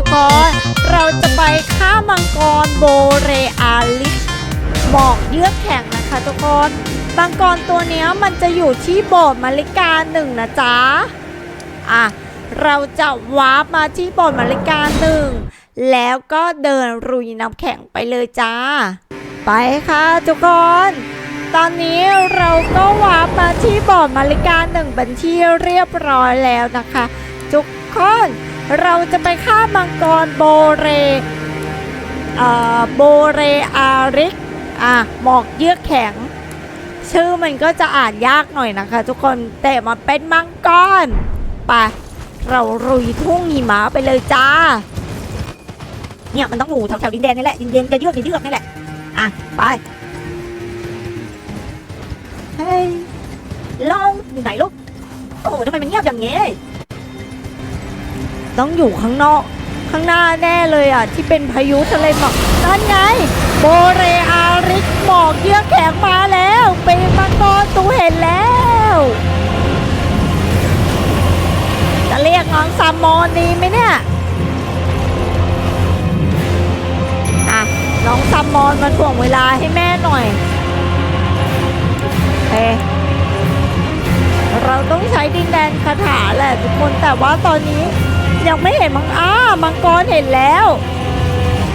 ทุกคน เราจะไปฆ่ามังกรโบเรอาลิสหมอกเยือกแข็งนะคะทุกคนมังกรตัวเนี้ยมันจะอยู่ที่โบสถ์มาริกาหนึ่งนะจ๊ะ อะ เราจะวาร์ปมาที่โบสถ์มาริกาหนึ่งแล้วก็เดินรุยน้ำแข็งไปเลยจ้า ไปค่ะทุกคน ตอนนี้เราก็วาร์ปมาที่โบอดมาริกาหนึ่งเป็นที่เรียบร้อยแล้วนะคะ ทุกคน เราจะไปฆ่ามังกรโบเรเอ่อโบเรอาริกอะหมอกเยือกแข็ง ชื่อมันก็จะอ่านยากหน่อยนะคะ ทุกคนแต่มันเป็นมังกรไปเรารุยทุ่งหิมะไปเลยจ้า เนี่ยมันต้องอยู่แถวๆดินแดนนี่แหละดินแดนจะเยือกจะเยือกนี่แหละอะไปเฮ้ยลองอยู่ไหนลูกโอ้ทำไมมันเงียบอย่างงี้ ต้องอยู่ข้างนอก ข้างหน้าแน่เลยอะ ที่เป็นพายุทะเลหมอกนั่นไง โบเรอาริกหมอกเยือกแข็งมาแล้วเป็นมังกรตูเห็นแล้วจะเรียกน้องซามมอนดีไหมเนี่ยอะน้องซามมอนมาถ่วงเวลาให้แม่หน่อยโอเคเราต้องใช้ดินแดนคาถาแหละทุกคนแต่ว่าตอนนี้ ยังไม่เห็นมังอ้ามังกรเห็นแล้ว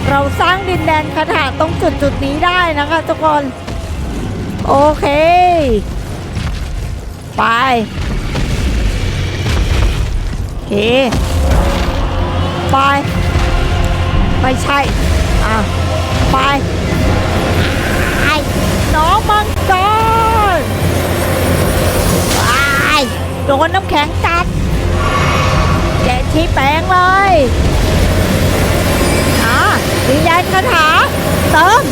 เราสร้างดินแดนคาถาตรงจุดจุดนี้ได้นะคะทุกคน โอเค ไปโอเค ไปไม่ใช่อะไปไอ้น้องมังกรไอ้โดนน้ำแข็งกัด ขี้แปลงเลย อะดินแดนคาถาเติม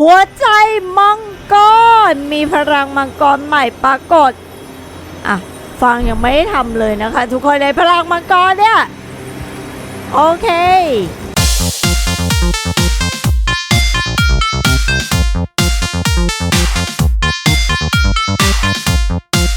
หัวใจมังกรมีพลังมังกรใหม่ปรากฏอะฟังยังไม่ได้ทำเลยนะคะ ทุกคนในพลังมังกรเนี่ย โอเค